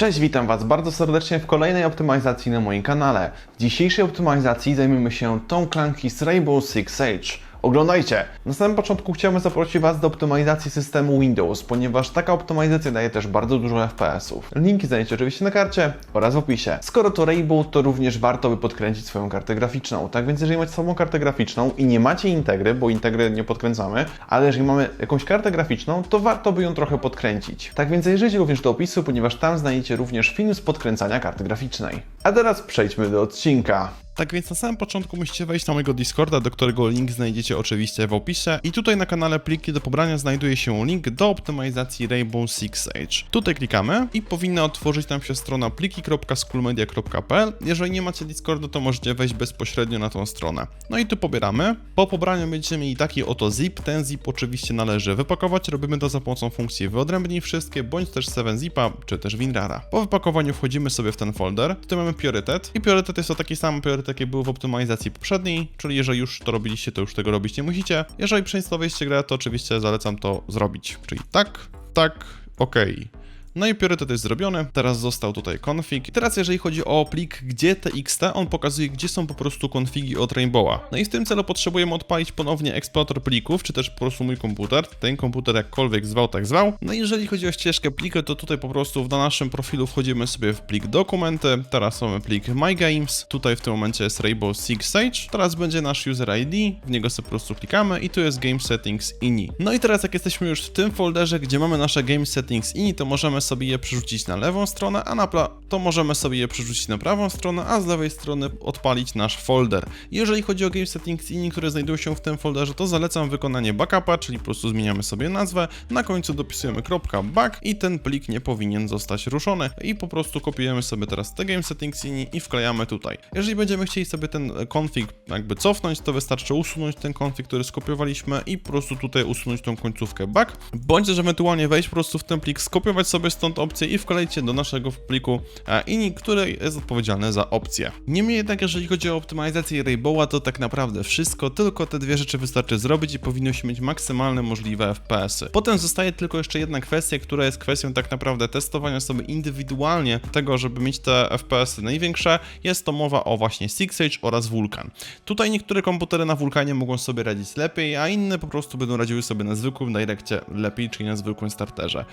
Cześć, witam Was bardzo serdecznie w kolejnej optymalizacji na moim kanale. W dzisiejszej optymalizacji zajmiemy się tą klanki z Rainbow Six Siege. Oglądajcie! Na samym początku chciałbym zaprosić Was do optymalizacji systemu Windows, ponieważ taka optymalizacja daje też bardzo dużo FPS-ów. Linki znajdziecie oczywiście na karcie oraz w opisie. Skoro to Rainbow, to również warto by podkręcić swoją kartę graficzną. Tak więc jeżeli macie samą kartę graficzną i nie macie integry, bo integry nie podkręcamy, ale jeżeli mamy jakąś kartę graficzną, to warto by ją trochę podkręcić. Tak więc zajrzyjcie również do opisu, ponieważ tam znajdziecie również film z podkręcania karty graficznej. A teraz przejdźmy do odcinka. Tak więc na samym początku musicie wejść na mojego Discorda, do którego link znajdziecie oczywiście w opisie. I tutaj na kanale pliki do pobrania znajduje się link do optymalizacji Rainbow Six Siege. Tutaj klikamy i powinna otworzyć nam się strona pliki.schoolmedia.pl. Jeżeli nie macie Discorda, to możecie wejść bezpośrednio na tą stronę. No i tu pobieramy. Po pobraniu będziecie mieli taki oto zip. Ten zip oczywiście należy wypakować. Robimy to za pomocą funkcji wyodrębnij wszystkie, bądź też 7zipa, czy też WinRARa. Po wypakowaniu wchodzimy sobie w ten folder. Tutaj mamy priorytet i priorytet jest to taki sam priorytet, jaki był w optymalizacji poprzedniej, czyli jeżeli już to robiliście, to już tego robić nie musicie. Jeżeli przeinstalowaliście grę, to oczywiście zalecam to zrobić. Czyli tak, tak, okej. No i priorytet jest zrobiony, teraz został tutaj config. Teraz jeżeli chodzi o plik gdzie txt, on pokazuje gdzie są po prostu konfigi od Rainbowa. No i w tym celu potrzebujemy odpalić ponownie eksplorator plików, czy też po prostu mój komputer. Ten komputer jakkolwiek zwał, tak zwał. No i jeżeli chodzi o ścieżkę pliku, to tutaj po prostu na naszym profilu wchodzimy sobie w plik dokumenty, teraz mamy plik my games, tutaj w tym momencie jest Rainbow Six Siege, teraz będzie nasz user ID, w niego sobie po prostu klikamy i tu jest game settings ini. No i teraz jak jesteśmy już w tym folderze, gdzie mamy nasze game settings ini, to możemy sobie je przerzucić na lewą stronę, a na to możemy sobie je przerzucić na prawą stronę, a z lewej strony odpalić nasz folder. Jeżeli chodzi o game settings inni, które znajdują się w tym folderze, to zalecam wykonanie backupa, czyli po prostu zmieniamy sobie nazwę, na końcu dopisujemy .back i ten plik nie powinien zostać ruszony i po prostu kopiujemy sobie teraz te game settings i wklejamy tutaj. Jeżeli będziemy chcieli sobie ten config jakby cofnąć, to wystarczy usunąć ten config, który skopiowaliśmy i po prostu tutaj usunąć tą końcówkę back, bądź też ewentualnie wejść po prostu w ten plik, skopiować sobie stąd opcję i wklejcie do naszego pliku e, ini, który jest odpowiedzialny za opcję. Niemniej jednak, jeżeli chodzi o optymalizację Rainbowa, to tak naprawdę wszystko, tylko te dwie rzeczy wystarczy zrobić i powinno się mieć maksymalne możliwe FPS-y. Potem zostaje tylko jeszcze jedna kwestia, która jest kwestią tak naprawdę testowania sobie indywidualnie tego, żeby mieć te FPS-y największe. Jest to mowa o właśnie Six Siege oraz Vulkan. Tutaj niektóre komputery na Vulkanie mogą sobie radzić lepiej, a inne po prostu będą radziły sobie na zwykłym Direccie lepiej, czyli na zwykłym starterze.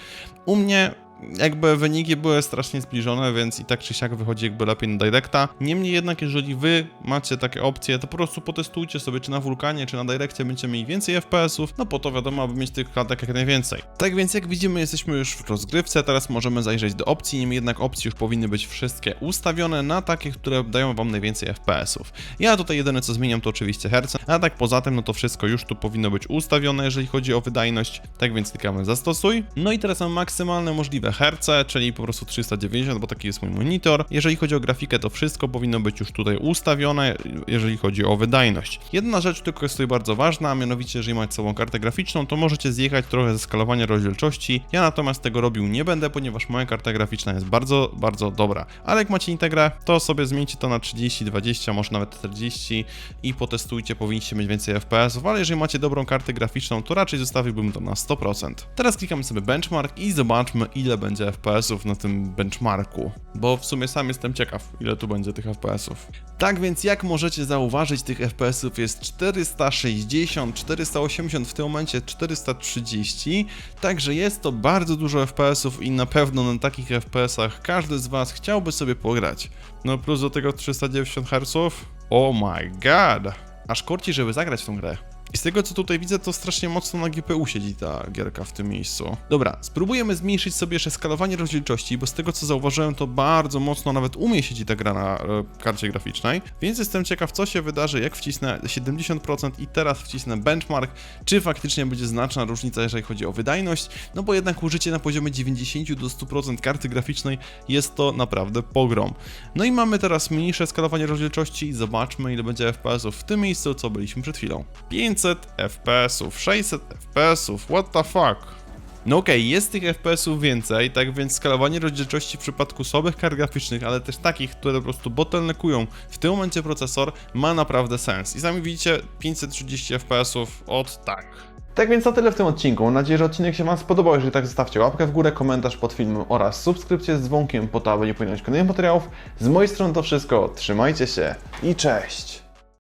U mnie jakby wyniki były strasznie zbliżone, więc i tak czy siak wychodzi jakby lepiej na Directa. Niemniej jednak, jeżeli wy macie takie opcje, to po prostu potestujcie sobie, czy na Vulkanie, czy na Direccie będziecie mieli więcej FPS-ów, no po to wiadomo, aby mieć tych klatek jak najwięcej. Tak więc jak widzimy, jesteśmy już w rozgrywce, teraz możemy zajrzeć do opcji, niemniej jednak opcje już powinny być wszystkie ustawione na takie, które dają wam najwięcej FPS-ów. Ja tutaj jedyne co zmieniam to oczywiście herce, a tak poza tym, no to wszystko już tu powinno być ustawione, jeżeli chodzi o wydajność, tak więc klikamy zastosuj. No i teraz mam maksymalne możliwe herce, czyli po prostu 390, bo taki jest mój monitor. Jeżeli chodzi o grafikę, to wszystko powinno być już tutaj ustawione, jeżeli chodzi o wydajność. Jedna rzecz tylko jest tutaj bardzo ważna, a mianowicie, jeżeli macie sobą kartę graficzną, to możecie zjechać trochę ze skalowania rozdzielczości. Ja natomiast tego robił nie będę, ponieważ moja karta graficzna jest bardzo, bardzo dobra. Ale jak macie integrę, to sobie zmieńcie to na 30, 20, może nawet 40 i potestujcie, powinniście mieć więcej FPS-ów, ale jeżeli macie dobrą kartę graficzną, to raczej zostawiłbym to na 100%. Teraz klikamy sobie benchmark i zobaczmy, ile będzie FPS-ów na tym benchmarku, bo w sumie sam jestem ciekaw, ile tu będzie tych FPS-ów. Tak więc, jak możecie zauważyć, tych FPS-ów jest 460, 480, w tym momencie 430, także jest to bardzo dużo FPS-ów i na pewno na takich FPS-ach każdy z Was chciałby sobie pograć. No plus do tego 390 Hz? Oh my god! Aż korci, żeby zagrać w tą grę. I z tego co tutaj widzę, to strasznie mocno na GPU siedzi ta gierka w tym miejscu. Dobra, spróbujemy zmniejszyć sobie jeszcze skalowanie rozdzielczości, bo z tego co zauważyłem, to bardzo mocno nawet u mnie siedzi ta gra na e, karcie graficznej, więc jestem ciekaw, co się wydarzy, jak wcisnę 70% i teraz wcisnę benchmark, czy faktycznie będzie znaczna różnica, jeżeli chodzi o wydajność, no bo jednak użycie na poziomie 90 do 100% karty graficznej jest to naprawdę pogrom. No i mamy teraz mniejsze skalowanie rozdzielczości zobaczmy, ile będzie FPS-ów w tym miejscu, co byliśmy przed chwilą. 500 FPS-ów, 600 FPS-ów, what the fuck? No okej, jest tych FPS-ów więcej, tak więc skalowanie rozdzielczości w przypadku słabych kart graficznych, ale też takich, które po prostu bottleneckują w tym momencie procesor, ma naprawdę sens. I sami widzicie, 530 FPS-ów od tak. Tak więc to tyle w tym odcinku. Mam nadzieję, że odcinek się Wam spodobał. Jeżeli tak, zostawcie łapkę w górę, komentarz pod filmem oraz subskrypcję z dzwonkiem po to, aby nie pominąć kolejnych materiałów. Z mojej strony to wszystko. Trzymajcie się i cześć!